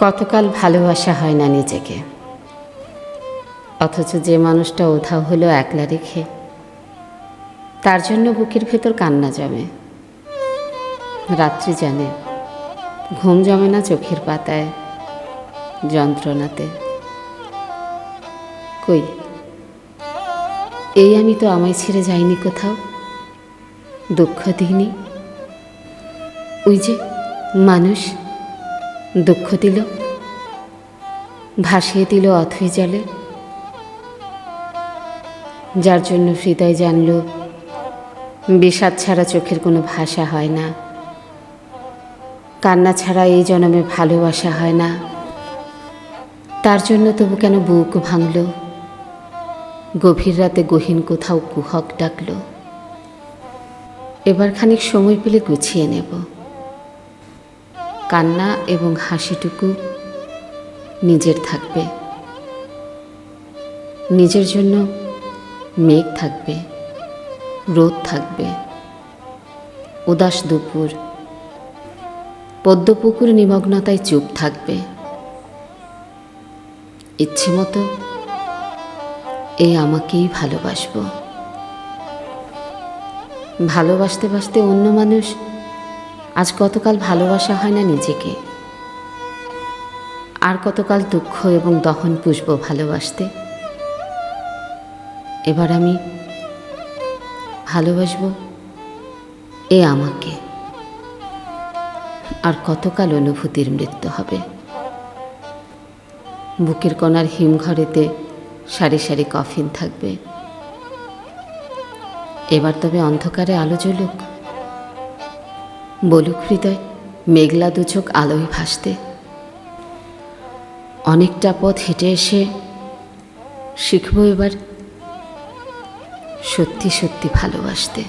কতকাল ভালোবাসা হয় না নিজেকে। অথচ যে মানুষটা ওধাও হলো একলা রেখে, তার জন্য বুকের ভেতর কান্না জমে। রাত্রি জানে, ঘুম জমে না চোখের পাতায়, যন্ত্রণাতে। কই, এই আমি তো আমায় ছেড়ে যাইনি কোথাও, দুঃখ দিইনি। ওই যে মানুষ। দুঃখ দিল, ভাসিয়ে দিল অথই জলে। যার জন্য হৃদয় জানল, বিষাদ ছাড়া চোখের কোনো ভাষা হয় না। কান্না ছাড়া এই জন্মে ভালোবাসা হয় না। তার জন্য তবু কেন বুক ভাঙল? গভীর রাতে গহীন কোথাও কুহক ডাকল। এবার খানিক সময় পেলে গুছিয়ে নেব। কান্না এবং হাসিটুকু নিজের থাকবে। নিজের জন্য মেঘ থাকবে, রোদ থাকবে, উদাস দুপুর। পদ্মপুকুর নিমগ্নতায় চুপ থাকবে। ইচ্ছে মতো এই আমাকেই ভালোবাসবো। ভালোবাসতে বাসতে অন্য মানুষ আজ কতকাল ভালোবাসা হয় না নিজেকে। আর কতকাল দুঃখ এবং দহন পুষব ভালোবাসতে। এবার আমি ভালোবাসবো এ আমাকে। আর কতকাল অনুভূতির মৃত্যু হবে। বুকের কোনার হিমঘরেতে সারি সারি কফিন থাকবে। এবার তবে অন্ধকারে আলো জ্বলুক। বলুক হৃদয়, মেঘলা দুচোখ আলোয় ভাসতে। অনেকটা পথ হেঁটে এসে শিখব এবার সত্যি সত্যি ভালোবাসতে।